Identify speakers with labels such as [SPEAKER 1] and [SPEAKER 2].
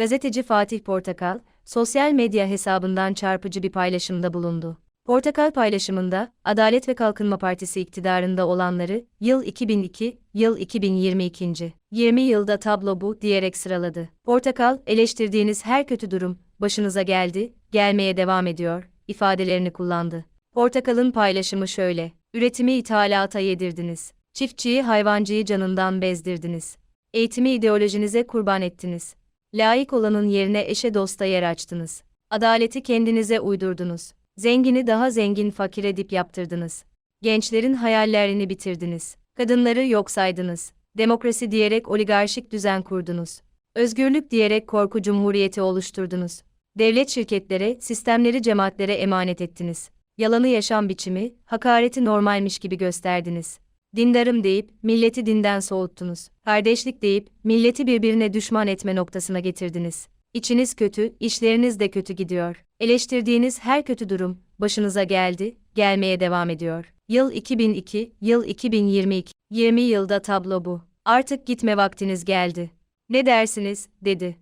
[SPEAKER 1] Gazeteci Fatih Portakal, sosyal medya hesabından çarpıcı bir paylaşımda bulundu. Portakal paylaşımında, Adalet ve Kalkınma Partisi iktidarında olanları, yıl 2002, yıl 2022. 20 yılda tablo bu diyerek sıraladı. Portakal, eleştirdiğiniz her kötü durum, başınıza geldi, gelmeye devam ediyor, ifadelerini kullandı. Portakal'ın paylaşımı şöyle, üretimi ithalata yedirdiniz. Çiftçiyi hayvancıyı canından bezdirdiniz. Eğitimi ideolojinize kurban ettiniz. Layık olanın yerine eşe dosta yer açtınız. Adaleti kendinize uydurdunuz. Zengini daha zengin fakir edip yaptırdınız. Gençlerin hayallerini bitirdiniz. Kadınları yok saydınız. Demokrasi diyerek oligarşik düzen kurdunuz. Özgürlük diyerek korku cumhuriyeti oluşturdunuz. Devlet şirketlere, sistemleri cemaatlere emanet ettiniz. Yalanı yaşam biçimi, hakareti normalmiş gibi gösterdiniz. Dindarım deyip milleti dinden soğuttunuz. Kardeşlik deyip milleti birbirine düşman etme noktasına getirdiniz. İçiniz kötü, işleriniz de kötü gidiyor. Eleştirdiğiniz her kötü durum başınıza geldi, gelmeye devam ediyor. Yıl 2002, yıl 2022. 20 yılda tablo bu. Artık gitme vaktiniz geldi. Ne dersiniz, dedi.